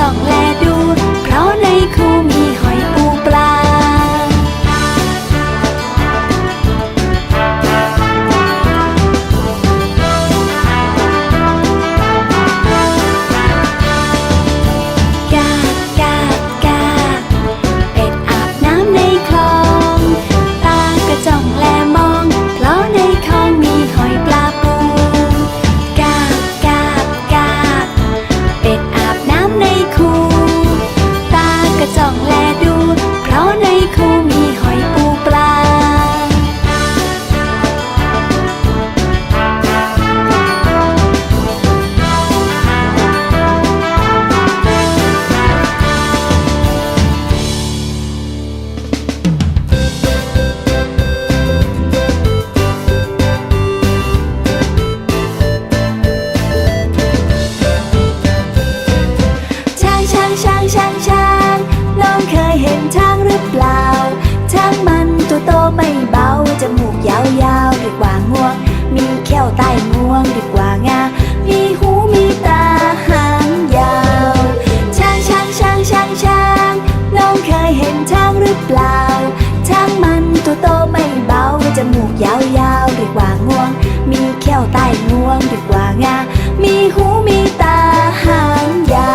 ส่องแลดู ยาวๆเรียกว่างวง มีเขี้ยวใต้งวงเรียกว่างา มีหูมีตาหางยา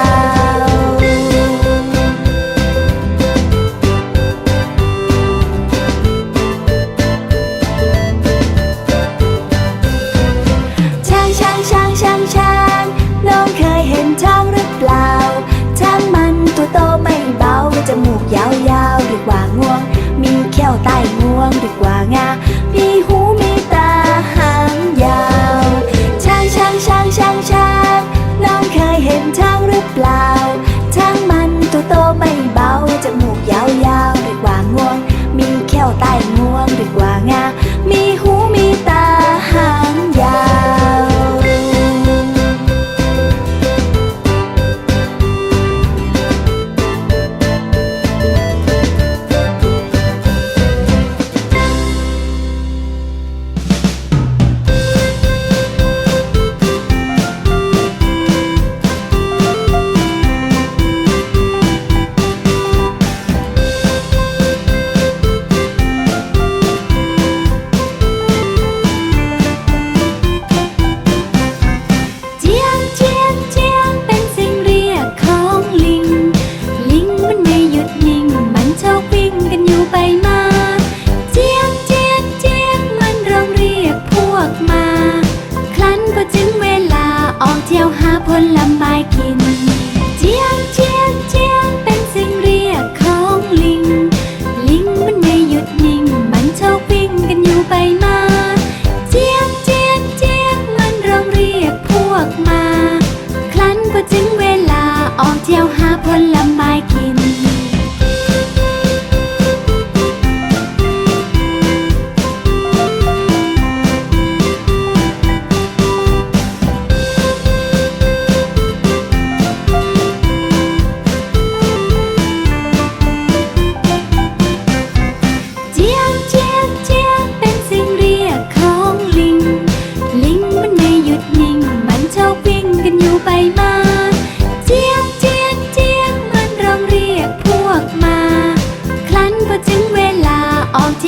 วช้างช้างช้างช้างช้างน้องเคยเห็นช้างหรือเปล่าช้างมันตัวโตไม่เบาจมูกยาวๆเรียกว่างวง มีเขี้ยวใต้งวงเรียกว่างา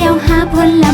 ที่ยวหาผล